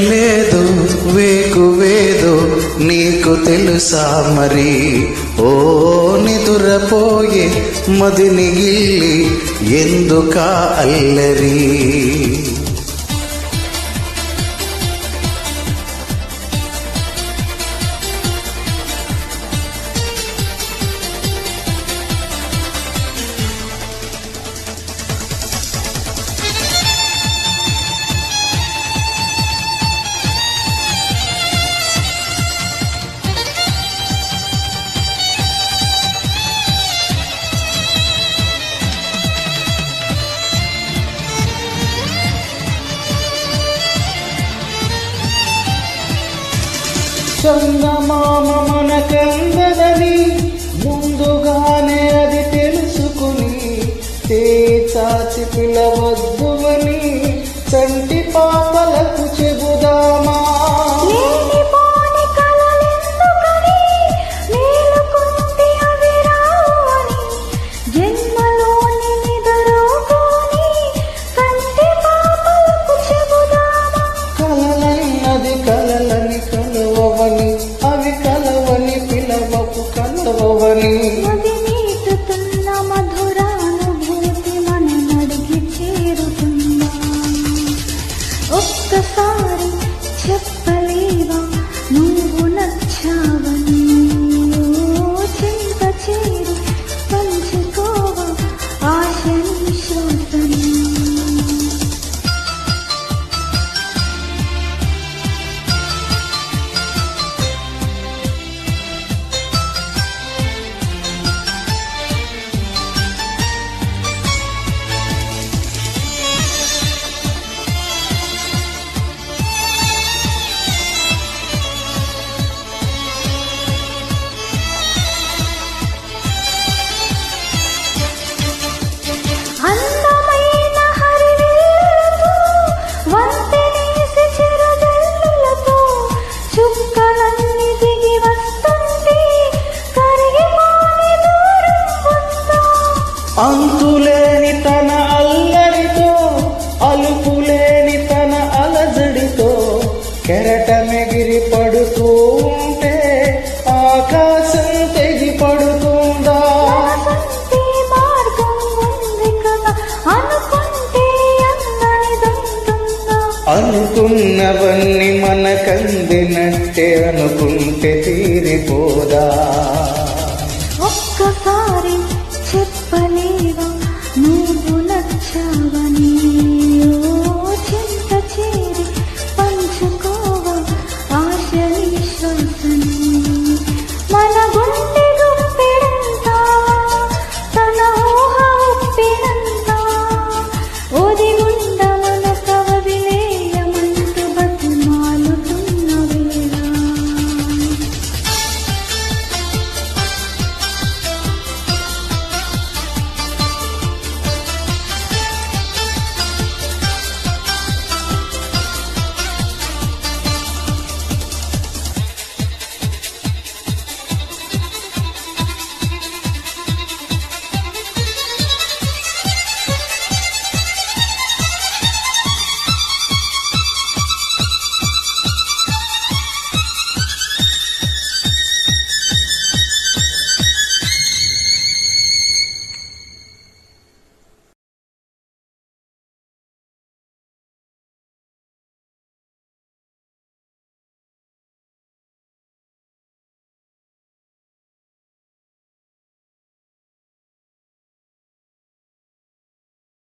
లేదు వేకు వేదు నీకు తెలుసా మరి? ఓ నిదురపోయే మదిని గిల్లి ఎందుకా అల్లరి? చందమామ మనకందదని ముందుగానే అది తెలుసుకుని చాచి పిలవ చెప్పలేవా కెరటమెగిరి పడుతూ ఉంటే ఆకాశం తెగి పడుతుందా? అనుకున్నవన్నీ మనకందినట్టే అనుకుంటే తీరిపోదా? ఒక్కసారి చెప్పలేవా నువ్వు నచ్చావని?